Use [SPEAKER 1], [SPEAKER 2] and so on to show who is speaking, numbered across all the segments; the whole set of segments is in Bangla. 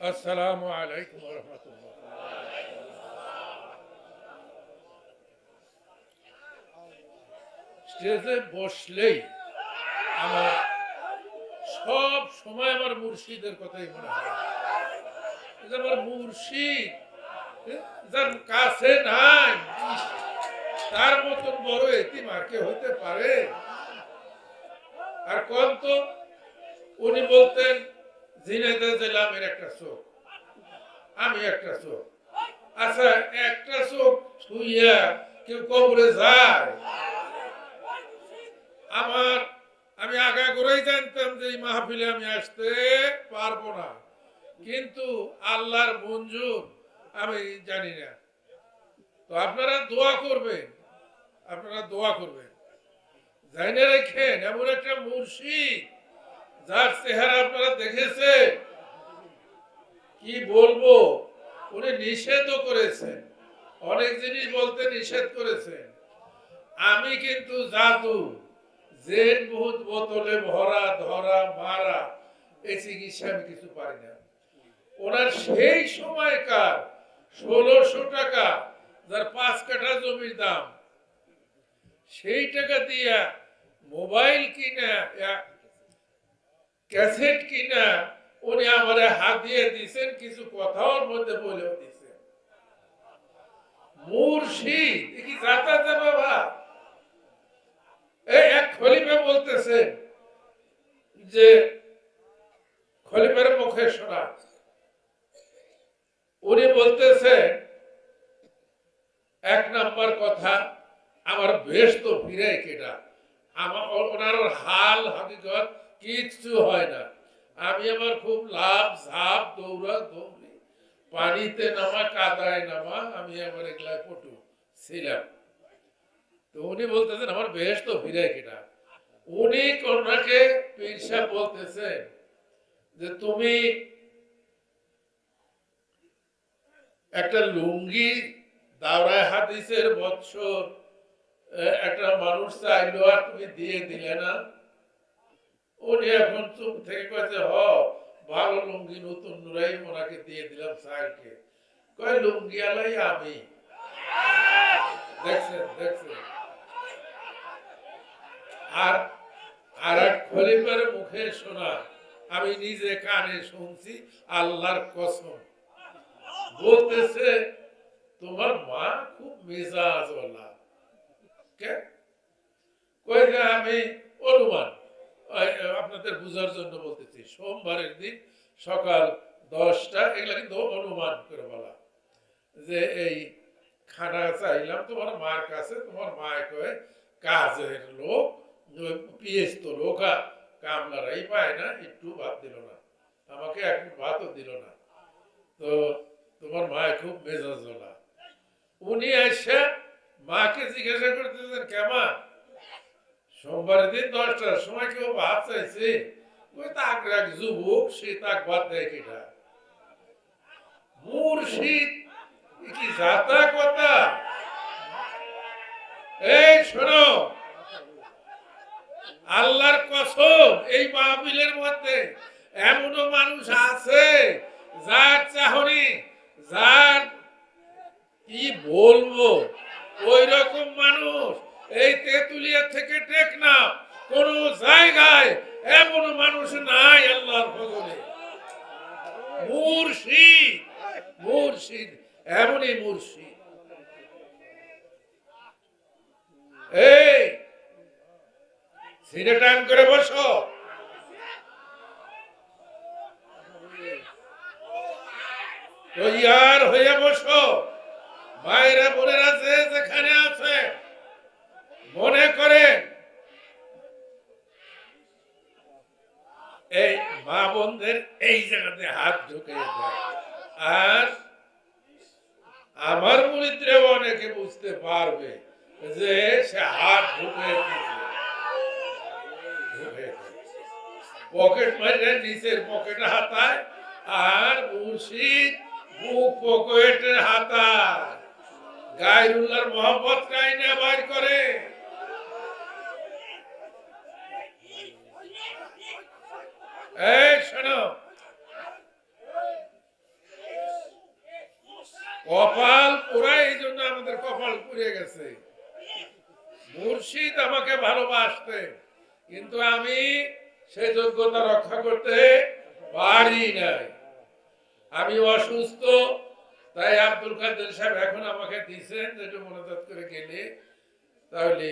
[SPEAKER 1] আসসালামু আলাইকুম রহমতুল্লাহ স্টেজে বসলেই আমার সব সময় আমার মুর্শিদের কথাই মনে হয়। আমার মুর্শিদ যার কাছে নাই, তার মতন বড় এতিম আর কে হইতে পারে? আর কোন তো? উনি বলতেন একটা আমি একটা আচ্ছা একটা ছুইয়া কেউ কবরে যায়। আমার, আমি আগা করেই জানতাম যে এই মাহফিলে আমি আসতে পারব না। কিন্তু আল্লাহর মঞ্জুর আমি জানি না। তো আপনারা দোয়া করবেন। আপনারা দোয়া করবেন। জানে রেখেন, এমন একটা মুর্শিদ। যার চেহারা আপনারা দেখেছেন, কি বলব? উনি নিষেধও করেছেন, অনেক জিনিস বলতে নিষেধ করেছেন। আমি কিন্তু জাদু, জেন বহুত বোতলে ভরা, ধরা, মারা, এই চিকিৎসা আমি কিছু পারি না। ওনার সেই সময়কার ষোলোশো টাকা, যার পাঁচ কাঠা জমির দাম, সেই টাকা দিয়া মোবাইল কিনা ক্যাসেট কিনা, উনি আমার হাত দিয়ে দিছেন, কিছু কথা ওর মধ্যে বলেও দিছেন মুর্শিদ কি যাতায়াত বাবা এই এক খলিফা বলতেছেন যে, খলিফার মুখে শোনা। উনি বলতেছেন এক নাম্বার কথা, আমার বেশ তো ফিরে কেটা আমার, ওনার হাল হাকিকত কিচ্ছু হয় না। আমি আমার খুব লাভ ঝাপ, দৌড়া, দৌড়ি। পানিতে নামা কাদায় নামা, আমি আমার এগুলা পটু ছিলাম। তো উনি বলতেছেন, আমার বেশ তো ফিরে কিনা। উনি কন্যাকে পীর সাহেব বলতেছেন যে, তুমি একটা লুঙ্গি দাওরায় হাদিসের বৎসর একটা মানুষ চাইলো আর তুমি দিয়ে দিলে না। উনি এখন চুপ থেকে কয়েছে হ, ভালো লুঙ্গি নতুন নুরাই ওনাকে দিয়ে দিলাম কয়, লুঙ্গি আলাই আমি? দেখছেন দেখছেন। আর আর এক খলিফার মুখে শোনা, আমি নিজে কানে শুনছি, আল্লাহর কসম। বলতেছে, তোমার মা খুব মেজাজ মেজাজওয়ালা। কে? কই আমি অনুমান। আপনাদের বুঝার জন্য বলতেছি, সোমবারের দিন সকাল দশটা, এগুলা কিন্তু অনুমান করে বলা। যে এই খানা চাইলাম, তোমার মার কাছে, তোমার মায় কয়ে কাজের লোক পিএস তো লোক কামলারাই পায় না, একটু ভাত দিল না। আমাকে এখন ভাতও দিল না। তো তোমার মায় খুব মেজাজওয়ালা উনি এসে মাকে জিজ্ঞাসা করতেছেন, কেমন? সোমবারের দিন দশটার সময় কেউ ভাত চাইছে, ওই তাক রাখ যুবক, সে তাক ভাত দেয় কিনা? মুর্শিদ কি যাতা কথা? এই শোনো, আল্লাহর কসম, এই মাহফিলের মধ্যে এমনও মানুষ আছে, যার চাহনি, যার, কি বলব ওই রকম মানুষ এই তেতুলিয়া থেকে টেকনা কোন জায়গায় এমন মানুষ নাই আল্লাহর ভগনে মুর্শিদ মুর্শিদ, এমনই মুর্শিদ। এই, সিনে টান করে বসো। হয়ে বসো। মায়েরা বোনেরা যে করেন। এই মা বোনদের এই জায়গাতে হাত ঢুকে দেয় আর আমার মুরিদরে অনেকে বুঝতে পারবে যে সে হাত ঢুকে। পকেট মারে নিচের পকেট হাতায় আর মুর্শিদ বুক পকেটের হাতায়। গায়রুল্লাহর মোহাম্মত কাইনে বাইর করে। এই, শোনো। কপাল পুরা এই জন্য আমাদের কপাল পুড়ে গেছে। মুর্শিদ আমাকে ভালোবাসতে, কিন্তু আমি সে যোগ্যতা রক্ষা করতে পারি নাই। আমি অসুস্থ, তাই আব্দুল কাদের সাহেব এখন আমাকে দিচ্ছেন যেটা মনোজাত করে গেলে তাহলে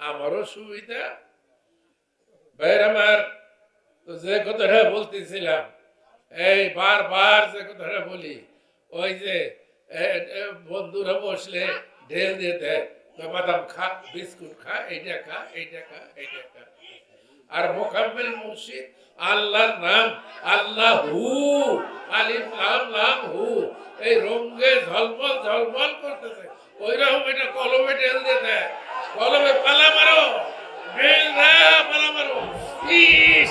[SPEAKER 1] আমারও সুবিধা। ভাইয়ের আমার তো যে কথাটা বলতেছিলাম, এই বারবার যে কথাটা বলি, ওই যে বন্ধুরা বসলে ঢেল দিয়ে দেয় বাদাম খা, বিস্কুট খা, এইটা খা এইটা খা এইটা খা। আর মোকাম্মেল আল্লাহর নাম, আল্লাহ হু আলিফ, লাম লাম, হু, এই রঙ্গে ঝলমল ঝলমল করতেছে। ওই রকম এটা কলমে ঢেল দিয়ে। কলমে পালা মারো, ঢেল না, পালা মারো। ইস!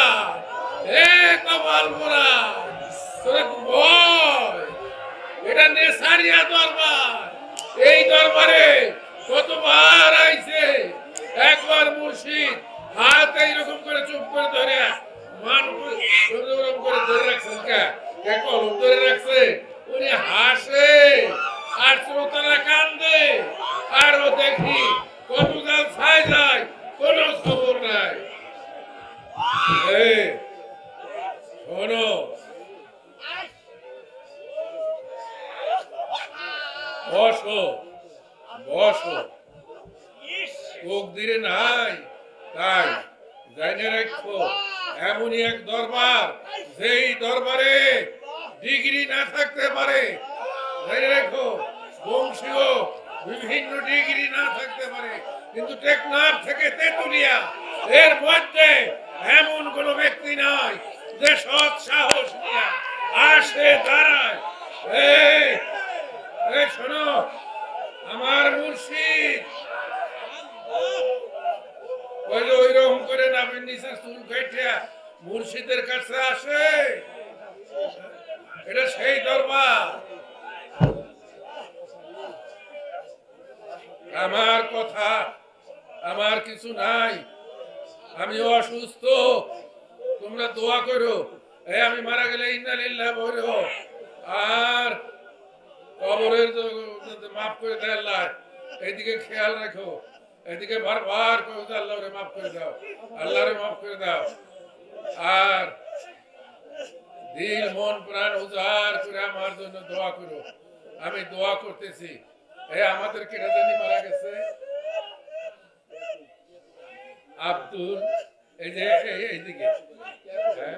[SPEAKER 1] কপাল পোড়া। এটা নেসারিয়া দরবার। এই দরবারে কতবার আইছে, একবার মুর্শিদ, হাত এইরকম করে চুপ করে ধরে, মান করে ওরকম করে ধরে রাখছেন কে কলম ধরে রাখছে? উনি হাসে আর শ্রোতারা কান্দে আর ও দেখি কত গাল ছাই যায় কোনো খবর নাই এই, শোনো বসো বসো চোখ দিলে নাই তাই জানে রাখো এমনই এক দরবার, যেই দরবারে ডিগ্রি না থাকতে পারে রাখো, বংশীয়, বিভিন্ন ডিগ্রি না থাকতে পারে, কিন্তু টেকনাফ থেকে তেতুলিয়া, এর মধ্যে এমন কোন ব্যক্তি নাই যে সৎ সাহস নিয়ে আসে, দাঁড়ায়। এই শোনো, আমার মুর্শিদ। ওই যে ওইরকম করে নামের নিচে চুল কাটিয়া মুর্শিদের কাছে আসে। এটা সেই দরবার। আমার কথা, আমার কিছু নাই। আমি অসুস্থ। তোমরা দোয়া করো। আমি মারা গেলে ইন্দালিল্লাহ বলো আর কবরের মাফ করে দেয় আল্লাহ। এইদিকে খেয়াল রাখো। এদিকে বারবার করে আল্লাহরে মাফ করে দাও। আল্লাহরে মাফ করে দাও। আর দিল, মন, প্রাণ উজাড় করে আমার জন্য দোয়া করো। আমি দোয়া করতেছি। এ আমাদের কেটে জানি মারা গেছে। আব্দুল, এই যে এইদিকে হ্যাঁ?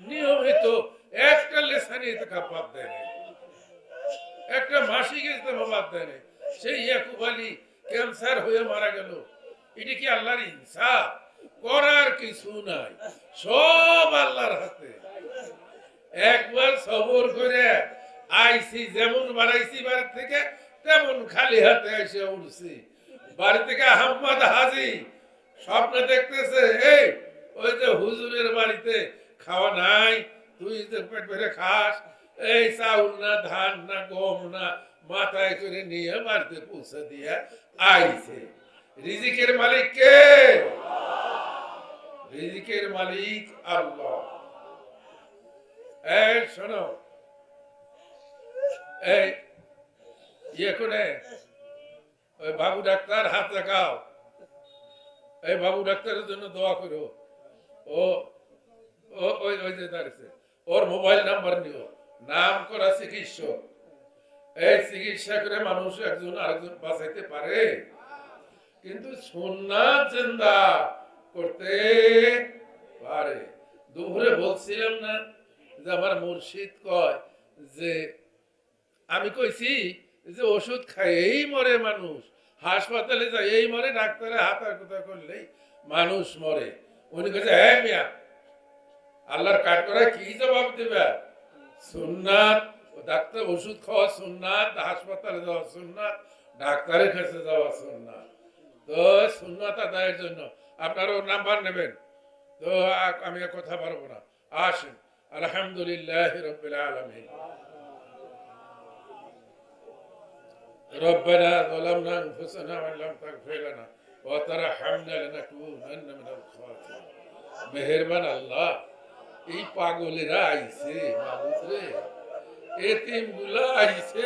[SPEAKER 1] নিয়মিত একটা লেসানি তো বাদ দেয় নাই। একটা মাসিক ইজতেমা বাদ দেয় নাই। সেই ইয়াকুব আলী ক্যান্সার হয়ে মারা গেল। এটা কি আল্লাহর ইনসাফ? করার কিছু নাই। সব আল্লাহর হাতে। একবার সবর করে আইসি যেমন বাড়াইছি বাড়ি থেকে, তেমন খালি হাতে এসে উঠছি। বাড়ি থেকে আহম্মদ হাজি স্বপ্নে দেখতেছে, এই, ওই যে হুজুরের বাড়িতে খাওয়া নাই, তুই পেট ভরে খাস, এই চাউল না, ধান না, গম না, মাথায় করে নিয়ে বাড়িতে পৌঁছে দিয়ে আইছে। রিজিকের মালিক কে? রিজিকের মালিক আল্লাহ। শোনো। এই ইয়ে ওই বাবু ডাক্তার, হাত দেখাও এই বাবু ডাক্তারের জন্য দোয়া করো। ওর মোবাইল নাম্বার নিও। নাম করা চিকিৎসক। এই চিকিৎসা করে মানুষ একজন আরেকজন বাঁচাইতে পারে? কিন্তু সুন্নাত চিন্তা করতে পারে। দুপুরে বলছিলাম না যে আমার মুর্শিদ কয় যে, আমি কইছি যে ওষুধ খাইয়েই মরে মানুষ। হাসপাতালে যাই এই মরে, ডাক্তারে হাতার কথা করলেই মানুষ মরে। উনি কাছে হ্যাঁ মিয়া, আল্লাহর কাঠ করা কি জবাব দিবে? সুন্নাত ও ডাক্তার ওষুধ খাওয়া সুন্নাত, হাসপাতালে যাওয়া সুন্নাত, ডাক্তারের কাছে যাওয়া সুন্নাত। তো সুন্নাত আদায়ের জন্য আপনারাও নাম্বার নেবেন তো আ- আমি আর কথা পারবো না আসেন আলহামদুলিল্লাহ রবিল আলমিন ربنا ظلمنا انفسنا وان لم تغفر لنا وترحمنا لنكونن من الخاسرين মেহেরবান আল্লাহ এই পাগলেরা আইছে মাবুদ রে এতিম গুলা আইছে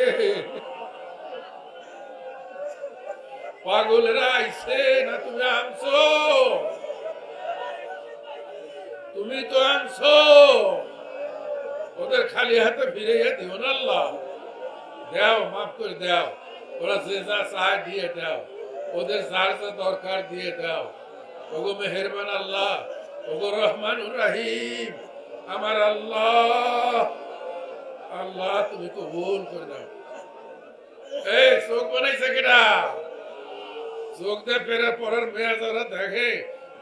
[SPEAKER 1] পাগলেরা আইছে না তুমি আনছো তুমি তো আনছো ওদের খালি হাতে ফিরে দিও না আল্লাহ দাও মাফ করে দাও ওরা যে যা চায় দিয়ে দাও ওদের যার যা দরকার দিয়ে দাও ওগো মেহেরবান আল্লাহ ওগো রহমান রাহিম আমার আল্লাহ আল্লাহ তুমি কবুল করে নাও এই চোখ বানাইছে কেটা চোখ দিয়ে ফেরার পরের মেয়ে যারা দেখে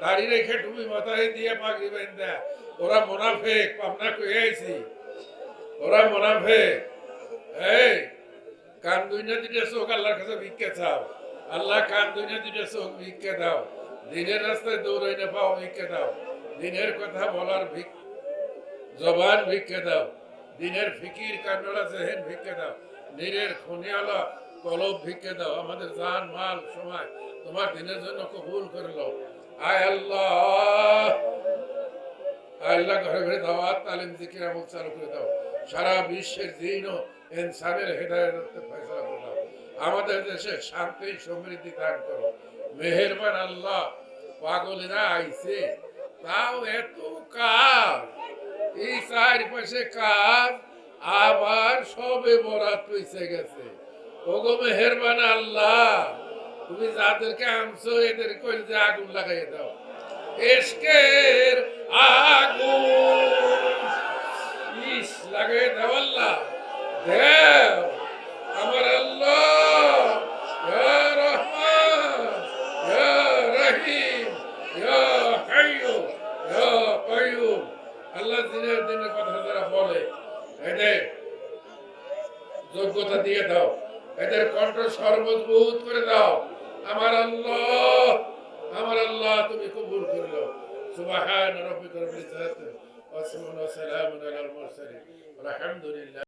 [SPEAKER 1] দাড়ি রেখে টুপি মাথায় দিয়ে পাগড়ি বেঁধে। ওরা মোনাফেক, পাবনা কয়ে ওরা মোনাফেক। এই, কান দুইনা দুইটা চোখ আল্লাহর কাছে ভিক্ষা চাও। আল্লাহ, কান দুইনা দুইটা চোখ ভিক্ষা দাও। দিনের রাস্তায় দৌড়াই না পাও ভিক্ষা দাও। দিনের কথা বলার ভিক জবান ভিক্ষা দাও। দিনের ফিকির কান্ডলা জেহেন ভিক্ষা দাও। নীরের খনিয়ালা কলব ভিক্ষা দাও, আমাদের জান, মাল, সময় তোমার দিনের জন্য কবুল করে লো আয় আল্লাহ আল্লাহ, ঘরে ঘরে দাওয়াত, তালিম, জিকির, আমল চালু করে দাও। সারা বিশ্বের দিন ও ইনসানের হেদায়ত ফয়সালা করে দাও। আমাদের দেশে শান্তি, সমৃদ্ধি দান করো। মেহেরবান আল্লাহ, পাগলেরা আইছে, তাও এত কাজ, এই চারপাশে কাজ, আবার সবে বরাত হইছে গেছে। ওগো মেহেরবান আল্লাহ, তুমি যাদেরকে আনছো, এদের কইল যে আগুন লাগাই দাও। এসকের আগুন। ইস লাগাই দাও আল্লাহ। দেও আমার আল্লাহ। ইয়া রহমান, ইয়া রহিম, ইয়া হাইয়ু, ইয়া কাইয়ুম। আল্লাহ দিনের দিনের কথা যারা বলে, এদের যোগ্যতা দিয়ে দাও। সর্বজবুত করে দাও। আমার আল্লাহ আমার আল্লাহ তুমি কবুল করে দাও সুবহান রাব্বিকা ওয়া সালামুন আলাল মুরসালিন আলহামদুলিল্লাহ